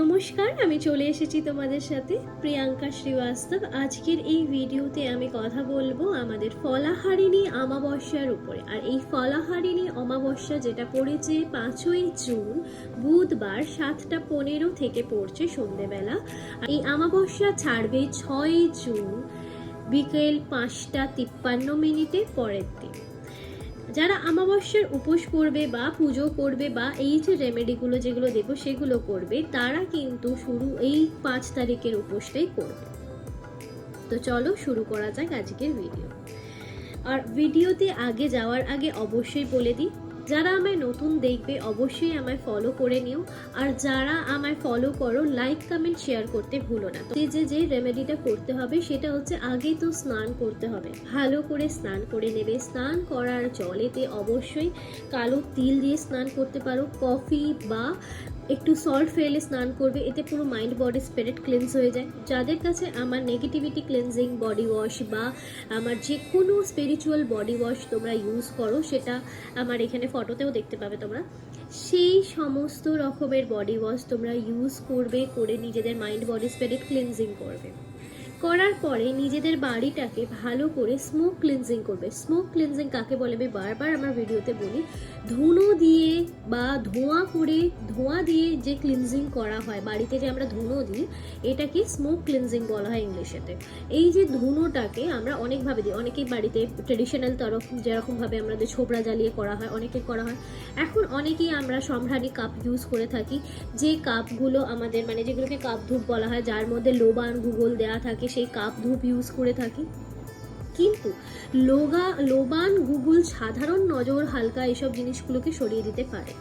নমস্কার, আমি চলে এসেছি তোমাদের সাথে প্রিয়াঙ্কা শ্রীবাস্তব। আজকের এই ভিডিওতে আমি কথা বলব আমাদের ফলাহারিণী অমাবস্যার উপরে। আর এই ফলাহারিণী অমাবস্যা যেটা পড়েছে পাঁচই জুন, বুধবার সাতটা পনেরো থেকে পড়ছে সন্ধেবেলা। এই অমাবস্যা ছাড়বে ছয় জুন, বিকেল পাঁচটা তিপ্পান্ন মিনিটে পরের দিন। যারা আমাবস্যার উপোস করবে বা পুজো করবে বা এই যে রেমেডিগুলো যেগুলো দেবো সেগুলো করবে, তারা কিন্তু শুরু এই পাঁচ তারিখের উপোসটাই করবে। তো চলো শুরু করা যাক আজকের ভিডিও আর ভিডিওতে আগে যাওয়ার আগে অবশ্যই বলে দিই যারা আমায় নতুন দেখবে, অবশ্যই আমায় ফলো করে নিও। আর যারা আমায় ফলো করো লাইক কমেন্ট শেয়ার করতে ভুলো না। যে যে যে রেমেডিটা করতে হবে, সেটা হচ্ছে আগে তো স্নান করতে হবে। ভালো করে স্নান করে নেবে। স্নান করার জলেতে অবশ্যই কালো তিল দিয়ে স্নান করতে পারো। কফি বা একটু সল্ট ফেলে স্নান করবে, এতে পুরো মাইন্ড বডি স্পিরিট ক্লিনস হয়ে যায়। যাদের কাছে আমার নেগেটিভিটি ক্লিনজিং বডি ওয়াশ বা আমার যে কোনো স্পিরিচুয়াল বডি ওয়াশ তোমরা ইউজ করো, সেটা আমার এখানে ফটোতেও দেখতে পাবে তোমরা। সেই সমস্ত রকমের বডি ওয়াশ তোমরা ইউজ করবে, করে নিজেদের মাইন্ড বডি স্পিরিট ক্লিনজিং করবে। করার পরে নিজেদের বাড়িটাকে ভালো করে স্মোক ক্লিনজিং করবে। স্মোক ক্লিনজিং কাকে বলে? আমি বারবার আমার ভিডিওতে বলি, ধুনো দিয়ে বা ধোঁয়া করে, ধোঁয়া দিয়ে যে ক্লিনজিং করা হয়, বাড়িতে যে আমরা ধুনো দিই, এটাকে স্মোক ক্লিনজিং বলা হয় ইংলিশেতে। এই যে ধুনোটাকে আমরা অনেকভাবে দিই। অনেকেই বাড়িতে ট্রেডিশনাল তরফ যেরকমভাবে আমাদের ছোবড়া জ্বালিয়ে করা হয় অনেকে করা হয়। এখন অনেকেই আমরা সম্রানি কাপ ইউজ করে থাকি। যে কাপগুলো আমাদের মানে যেগুলোকে কাপ ধূপ বলা হয়, যার মধ্যে লোবান গুগল দেওয়া থাকে সেই কাপ ধূপ ইউজ করে থাকি। কিন্তু লোগা, লোবান, গুগল সাধারণ নজর হালকা এসব জিনিসগুলোকে সরিয়ে দিতে পারে।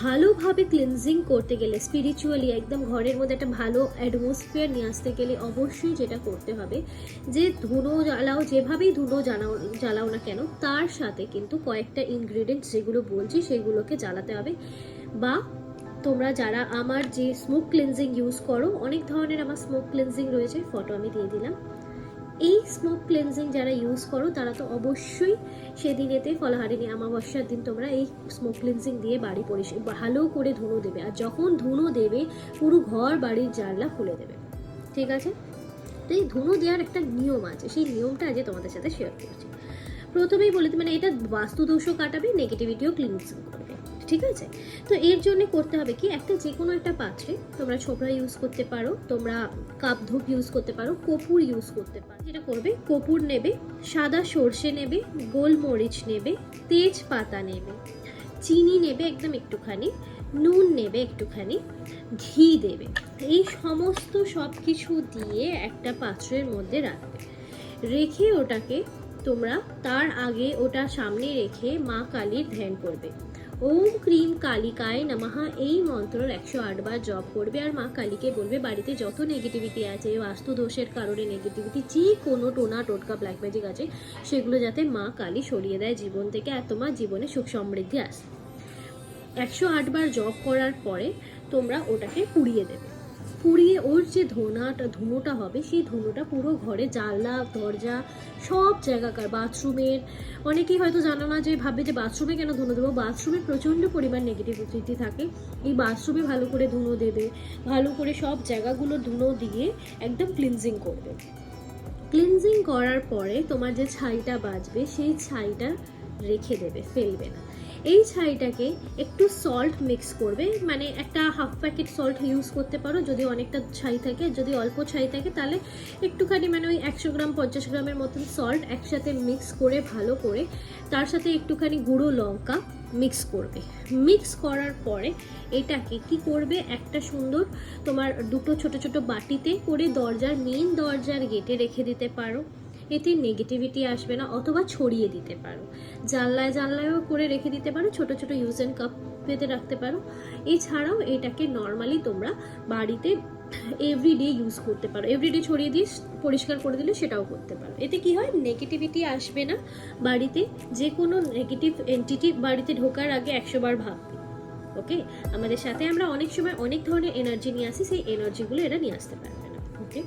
ভালোভাবে ক্লিনজিং করতে গেলে স্পিরিচুয়ালি একদম ঘরের মধ্যে একটা ভালো অ্যাটমসফিয়ার নিয়ে আসতে গেলে অবশ্যই যেটা করতে হবে, যে ধুনো জ্বালাও, যেভাবেই ধুনো জ্বালাও জ্বালাও না কেন, তার সাথে কিন্তু কয়েকটা ইনগ্রিডিয়েন্টস যেগুলো বলছি, সেগুলোকে জ্বালাতে হবে বা তোমরা যারা আমার যে স্মোক ক্লিনজিং ইউজ করো, অনেক ধরনের আমার স্মোক ক্লিনজিং রয়েছে ফটো আমি দিয়ে দিলাম। এই স্মোক ক্লেন্সিং যারা ইউজ করো, তারা তো অবশ্যই সেদিনেতে ফলহারিণী অমাবস্যার দিন তোমরা এই স্মোক ক্লেন্সিং দিয়ে বাড়ি পরিষ্কার ভালো করে ধুনো দেবে। আর যখন ধুনো দেবে, পুরো ঘর বাড়ির জানলা খুলে দেবে। ঠিক আছে? তো এই ধুনো দেওয়ার একটা নিয়ম আছে। সেই নিয়মটা আজ তোমাদের সাথে শেয়ার করছি। প্রথমেই বলে মানে এটা বাস্তুদোষও কাটাবে নেগেটিভিটিও ক্লিনজিং করবে। ঠিক আছে? তো এর জন্য করতে হবে কি? একটা যে কোনো একটা পাত্রে তোমরা ছোবড়া ইউজ করতে পারো, তোমরা কাপ ধূপ ইউজ করতে পারো, কপুর ইউজ করতে পারো। যেটা করবে? কপুর নেবে, সাদা সর্ষে নেবে, গোলমরিচ নেবে, তেজপাতা নেবে, চিনি নেবে একদম একটুখানি, নুন নেবে একটুখানি, ঘি দেবে। এই সমস্ত সব কিছু দিয়ে একটা পাত্রের মধ্যে রাখবে। রেখে ওটাকে তোমরা তার আগে ওটা সামনে রেখে মা কালীর ধ্যান করবে। ওম ক্রিম কালিকায় নামাহা এই মন্ত্রর একশো আটবার জপ করবে আর মা কালীকে বলবে, বাড়িতে যত নেগেটিভিটি আছে বাস্তু দোষের কারণে নেগেটিভিটি যে কোনো টোনা টোটকা ব্ল্যাক ম্যাজিক আছে, সেগুলো যাতে মা কালী সরিয়ে দেয় জীবন থেকে আর তোমার জীবনে সুখ সমৃদ্ধি আসে। একশো আটবার জপ করার পরে তোমরা ওটাকে পুড়িয়ে দেবে। পুড়িয়ে ওর যে ধোনাটা, ধুনোটা হবে, সেই ধুনোটা পুরো ঘরে জানলা, দরজা, সব জায়গাকার বাথরুমের। অনেকেই হয়তো জানো না যে ভাবে যে বাথরুমে কেন ধুনো দেবো? বাথরুমে প্রচণ্ড পরিমাণ নেগেটিভ নেগেটিভিটি থাকে। এই বাথরুমে ভালো করে ধুনো দেবে, ভালো করে সব জায়গাগুলো ধুনো দিয়ে একদম ক্লিনজিং করবে। ক্লিনজিং করার পরে তোমার যে ছাইটা বাজবে, সেই ছাইটা রেখে দেবে, ফেলবে না। এই ছাইটাকে একটু সল্ট মিক্স করবে মানে একটা হাফ প্যাকেট সল্ট ইউজ করতে পারো, যদি অনেকটা ছাই থাকে, যদি অল্প ছাই থাকে, তাহলে একটুখানি মানে ওই একশো গ্রাম, পঞ্চাশ গ্রামের মতন সল্ট একসাথে মিক্স করে, ভালো করে তার সাথে একটুখানি গুঁড়ো লঙ্কা মিক্স করবে। মিক্স করার পরে এটাকে কি করবে? একটা সুন্দর তোমার দুটো ছোট ছোট বাটিতে করে দরজার মেন দরজার গেটে রেখে দিতে পারো। এতে নেগেটিভিটি আসবে না অথবা ছড়িয়ে দিতে পারো। জানলায় জানলায়ও করে রেখে দিতে পারো, ছোট ছোট ইউজ অ্যান্ড কাপ পেতে রাখতে পারো। এছাড়াও এটাকে নর্মালি তোমরা বাড়িতে এভরিডে ইউজ করতে পারো। এভরিডে ছড়িয়ে দিয়ে পরিষ্কার করে দিলে সেটাও করতে পারো। এতে কি হয়? নেগেটিভিটি আসবে না। বাড়িতে যে কোনো নেগেটিভ এন্টিটি বাড়িতে ঢোকার আগে একশো বার ভাববে। ওকে আমাদের সাথে আমরা অনেক সময় অনেক ধরনের এনার্জি নিয়ে আসি, সেই এনার্জিগুলো এরা নিয়ে আসতে পারবে না। ওকে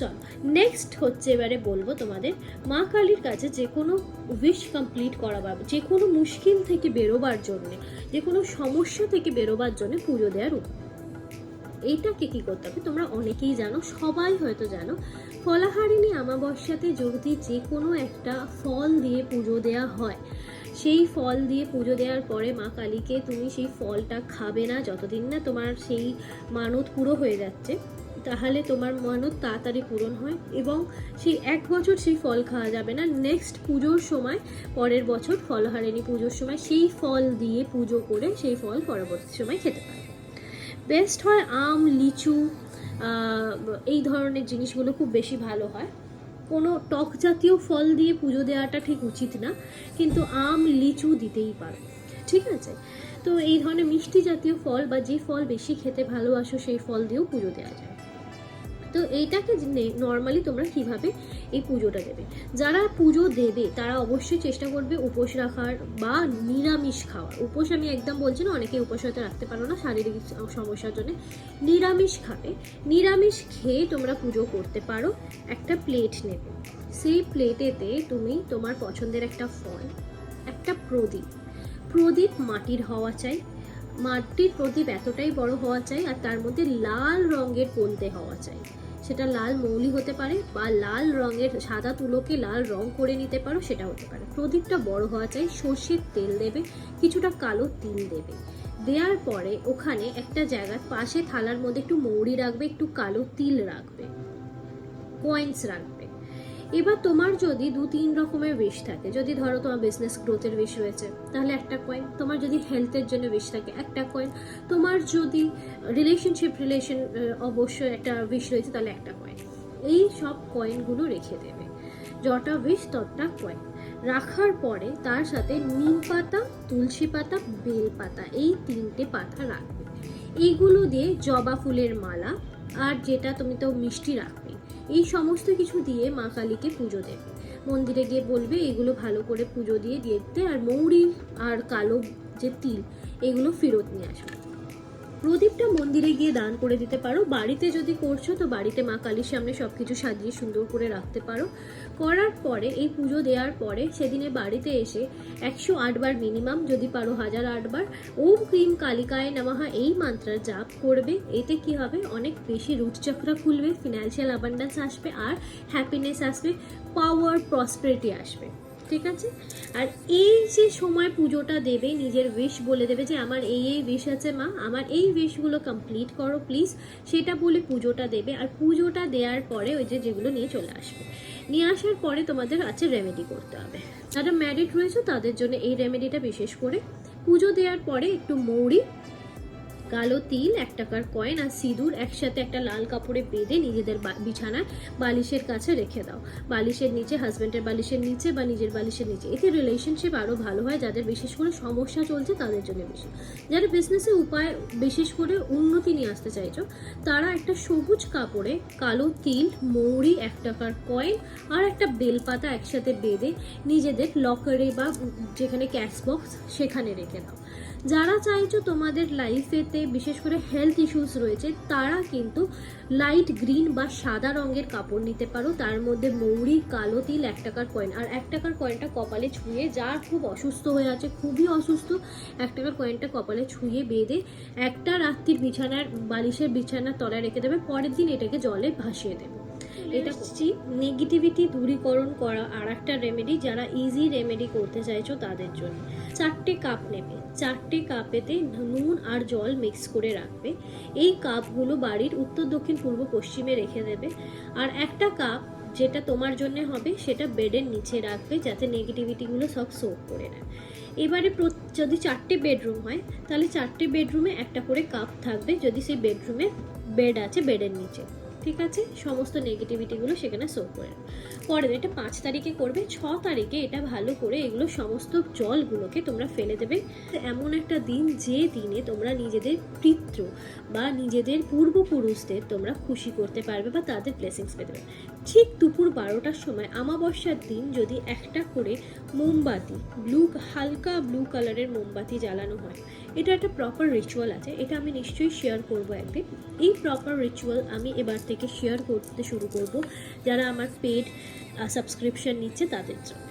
চল। নেক্সট হচ্ছে এবারে বলব তোমাদের মা কালীর কাছে যে কোনো উইশ কমপ্লিট করা যে কোনো মুশকিল থেকে বেরোবার জন্য, যে কোনো সমস্যা থেকে বেরোবার জন্য পুজো দেওয়ার এইটাকে কি করতে হবে? তোমরা অনেকেই জানো, সবাই হয়তো জানো, ফলাহারিণী আমাবস্যাতে যদি যে কোনো একটা ফল দিয়ে পুজো দেওয়া হয়, সেই ফল দিয়ে পুজো দেওয়ার পরে মা কালীকে তুমি সেই ফলটা খাবে না, যতদিন না তোমার সেই মানত পুরো হয়ে যাচ্ছে। তাহলে তোমার মানত তাড়াতাড়ি পূরণ হয় এবং সেই এক বছর সেই ফল খাওয়া যাবে না। নেক্সট পুজোর সময়, পরের বছর ফলহারিণী পুজোর সময়, সেই ফল দিয়ে পুজো করে সেই ফল পরবর্তী সময় খেতে পারে। বেস্ট হয় আম, লিচু এই ধরনের জিনিসগুলো খুব বেশি ভালো হয়। কোনো টক জাতীয় ফল দিয়ে পুজো দেওয়াটা ঠিক উচিত না, কিন্তু আম, লিচু দিতেই পারো। ঠিক আছে? তো এই ধরনের মিষ্টি জাতীয় ফল বা যে ফল বেশি খেতে ভালোবাসো সেই ফল দিয়েও পুজো দেওয়া যায়। তো এইটাকে নর্মালি তোমরা কীভাবে এই পুজোটা দেবে? যারা পুজো দেবে, তারা অবশ্যই চেষ্টা করবে উপোস রাখার বা নিরামিষ খাওয়ার। উপোস আমি একদম বলছি না অনেকে উপোস হয়তো রাখতে পারো না শারীরিক সমস্যার জন্য। নিরামিষ খাবে। নিরামিষ খেয়ে তোমরা পুজো করতে পারো। একটা প্লেট নেবে। সেই প্লেটেতে তুমি তোমার পছন্দের একটা ফল, একটা প্রদীপ। প্রদীপ মাটির হওয়া চাই। মাটির প্রদীপ এতটাই বড় হওয়া চাই আর তার মধ্যে লাল রঙের পলতে হওয়া চাই। সেটা লাল মৌলি হতে পারে বা লাল রঙের সাদা তুলোকে লাল রং করে নিতে পারো সেটা হতে পারে। প্রদীপটা বড় হওয়া চাই, সর্ষের তেল দেবে, কিছুটা কালো তিল দেবে। দেওয়ার পরে ওখানে একটা জায়গার পাশে থালার মধ্যে একটু মৌরি রাখবে, একটু কালো তিল রাখবে। কয়েন্স রাখবে। এবার তোমার যদি দু তিন রকমের উইশ থাকে, যদি ধরো তোমার বিজনেস গ্রোথের উইশ রয়েছে তাহলে একটা কয়েন তোমার যদি হেলথের জন্য উইশ থাকে, একটা কয়েন তোমার যদি রিলেশনশিপ রিলেশন অবশ্যই একটা উইশ রয়েছে, তাহলে একটা কয়েন এই সব কয়েনগুলো রেখে দেবে। যটা উইশ ততটা কয়েন রাখার পরে তার সাথে নিম পাতা, তুলসী পাতা, বেল পাতা, এই তিনটে পাতা রাখবে। এইগুলো দিয়ে জবা ফুলের মালা, আর যেটা তুমি তো মিষ্টি রাখবে এই সমস্ত কিছু দিয়ে মা কালীকে পুজো দেয়। মন্দিরে গিয়ে বলবে, এগুলো ভালো করে পুজো দিয়ে দিয়ে আর মৌরি আর কালো যে তিল, এগুলো ফেরত নিয়ে আসবে প্রদীপটা মন্দিরে গিয়ে দান করে দিতে পারো। বাড়িতে যদি করছ, তো বাড়িতে মা কালীর সামনে সব কিছু সাজিয়ে সুন্দর করে রাখতে পারো। করার পরে, এই পুজো দেওয়ার পরে সেদিনে বাড়িতে এসে একশো আটবার মিনিমাম যদি পারো, হাজার আটবার ওম ক্রিম কালিকায় নামাহা এই মাত্রা জাপ করবে। এতে কি হবে? অনেক বেশি রুটচক্রা খুলবে ফিনান্সিয়াল অ্যাবান্ডান্স আসবে, আর হ্যাপিনেস আসবে পাওয়ার প্রসপারিটি আসবে। ঠিক আছে? আর এই যে সময় পুজোটা দেবে, নিজের উইশ বলে দেবে যে আমার এই এই উইশ আছে মা, আমার এই উইশগুলো কমপ্লিট করো প্লিজ সেটা বলে পুজোটা দেবে। আর পুজোটা দেওয়ার পরে ওই যে যেগুলো নিয়ে চলে আসবে। নিয়ে আসার পরে তোমাদের আছে রেমেডি করতে হবে। যারা ম্যারিড রয়েছে তাদের জন্য এই রেমেডিটা বিশেষ করে। পুজো দেওয়ার পরে একটু মৌরি কালো তিল, এক টাকার কয়েন আর সিঁদুর একসাথে একটা লাল কাপড়ে বেঁধে নিজেদের বিছানায় বালিশের কাছে রেখে দাও। বালিশের নিচে হাজব্যান্ডের বালিশের নিচে বা নিজের বালিশের নিচে। এতে রিলেশনশিপ আরও ভালো হয়, যাদের বিশেষ করে সমস্যা চলছে তাদের জন্য বেশি। যারা বিজনেসে উপায় বিশেষ করে উন্নতি নিয়ে আসতে চাইছো, তারা একটা সবুজ কাপড়ে কালো তিল, মৌরি, এক টাকার কয়েন আর একটা বেলপাতা একসাথে বেঁধে নিজেদের লকারে বা যেখানে ক্যাশ বক্স সেখানে রেখে দাও। যারা চাইছো তোমাদের লাইফেতে বিশেষ করে হেলথ ইস্যুস রয়েছে, তারা কিন্তু লাইট গ্রিন বা সাদা রঙের কাপড় নিতে পারো। তার মধ্যে মৌরি, কালো তিল, এক টাকার কয়েন আর এক টাকার কয়েনটা কপালে ছুঁয়ে যার খুব অসুস্থ হয়ে আছে, খুবই অসুস্থ, এক টাকার কয়েনটা কপালে ছুঁয়ে বেঁধে একটা রাত্রির বিছানার, বালিশের বিছানার তলায় রেখে দেবে, পরের দিন এটাকে জলে ভাসিয়ে দেবে। এটা হচ্ছে নেগেটিভিটি দূরীকরণ করা আর একটা রেমেডি যারা ইজি রেমেডি করতে চাইছো তাদের জন্য। চারটে কাপ নেবে। চারটে কাপেতে নুন আর জল মিক্স করে রাখবে। এই কাপগুলো বাড়ির উত্তর, দক্ষিণ, পূর্ব, পশ্চিমে রেখে দেবে। আর একটা কাপ যেটা তোমার জন্য হবে, সেটা বেডের নিচে রাখবে যাতে নেগেটিভিটিগুলো সব সোপ করে নেয়। এবারে যদি চারটে বেডরুম হয়, তাহলে চারটে বেডরুমে একটা করে কাপ থাকবে। যদি সেই বেডরুমে বেড আছে, বেডের নিচে। ঠিক আছে? সমস্ত নেগেটিভিটিগুলো সেখানে সোপ করে। পরের এটা পাঁচ তারিখে করবে, ছ তারিখে এটা ভালো করে এগুলো সমস্ত জলগুলোকে তোমরা ফেলে দেবে। এমন একটা দিন যে দিনে তোমরা নিজেদের পিতৃ বা নিজেদের পূর্বপুরুষদের তোমরা খুশি করতে পারবে বা তাদের ব্লেসিংস পেতে পারবে। ঠিক দুপুর বারোটার সময় আমাবস্যার দিন যদি একটা করে মোমবাতি ব্লু হালকা ব্লু কালারের মোমবাতি জ্বালানো হয় এটা একটা প্রপার রিচুয়াল আছে, এটা আমি নিশ্চয়ই শেয়ার করব একদিন। এই প্রপার রিচুয়াল আমি এবার থেকে শেয়ার করতে শুরু করব যারা আমার পেড সাবস্ক্রিপশন নিচ্ছে তাদের জন্য।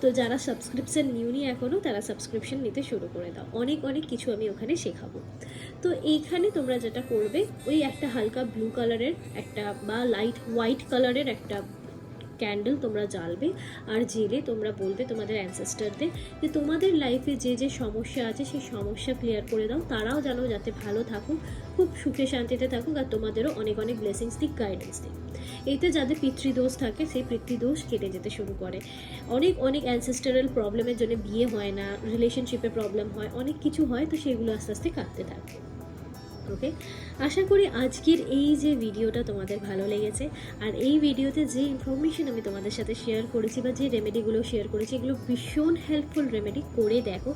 তো যারা সাবস্ক্রিপশন নিউনি এখনও তারা সাবস্ক্রিপশন নিতে শুরু করে দাও। অনেক অনেক কিছু আমি ওখানে শেখাবো। তো এইখানে তোমরা যেটা করবে, ওই একটা হালকা ব্লু কালারের একটা বা লাইট হোয়াইট কালারের একটা ক্যান্ডেল তোমরা জ্বালবে আর জেলে তোমরা বলবে তোমাদের অ্যানসেস্টারদের যে তোমাদের লাইফে যে যে সমস্যা আছে সেই সমস্যা ক্লিয়ার করে দাও। তারাও যেন যাতে ভালো থাকুক, খুব সুখে শান্তিতে থাকুক আর তোমাদেরও অনেক অনেক ব্লেসিংস দিক গাইডেন্স দিক। এতে যাদের পিতৃদোষ থাকে, সেই পিতৃদোষ কেটে যেতে শুরু করে। অনেক অনেক অ্যানসেস্টারাল প্রবলেমের জন্য বিয়ে হয় না রিলেশনশিপে প্রবলেম হয়, অনেক কিছু হয়, তো সেগুলো আস্তে আস্তে কাটতে থাকে। ওকে? আশা করি আজকের এই যে ভিডিওটা তোমাদের ভালো লেগেছে, আর এই ভিডিওতে যে ইনফরমেশন আমি তোমাদের সাথে শেয়ার করেছি বা যে রেমেডিগুলো শেয়ার করেছি, এগুলো ভীষণ হেল্পফুল রেমেডি করে দেখো।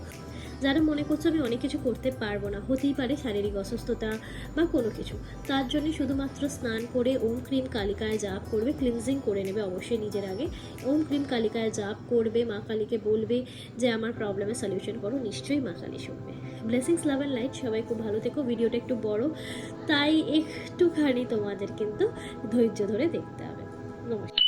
যারা মনে করছ আমি অনেক কিছু করতে পারব না, হতেই পারে শারীরিক অসুস্থতা বা কোনো কিছু, তার জন্য শুধুমাত্র স্নান করে ওম ক্রিম কালিকায় জাপ করবে ক্লিনজিং করে নেবে অবশ্যই নিজের আগে। ওম ক্রিম কালিকায় জাপ করবে, মা কালীকে বলবে যে, আমার প্রবলেমের সলিউশন করো, নিশ্চয়ই মা কালী শুনবে। ব্লেসিংস লাভ অ্যান্ড লাইট সবাই খুব ভালো থেকো, ভিডিওটা একটু বড়। তাই একটুখানি তোমাদের কিন্তু ধৈর্য ধরে দেখতে হবে। নমস্কার।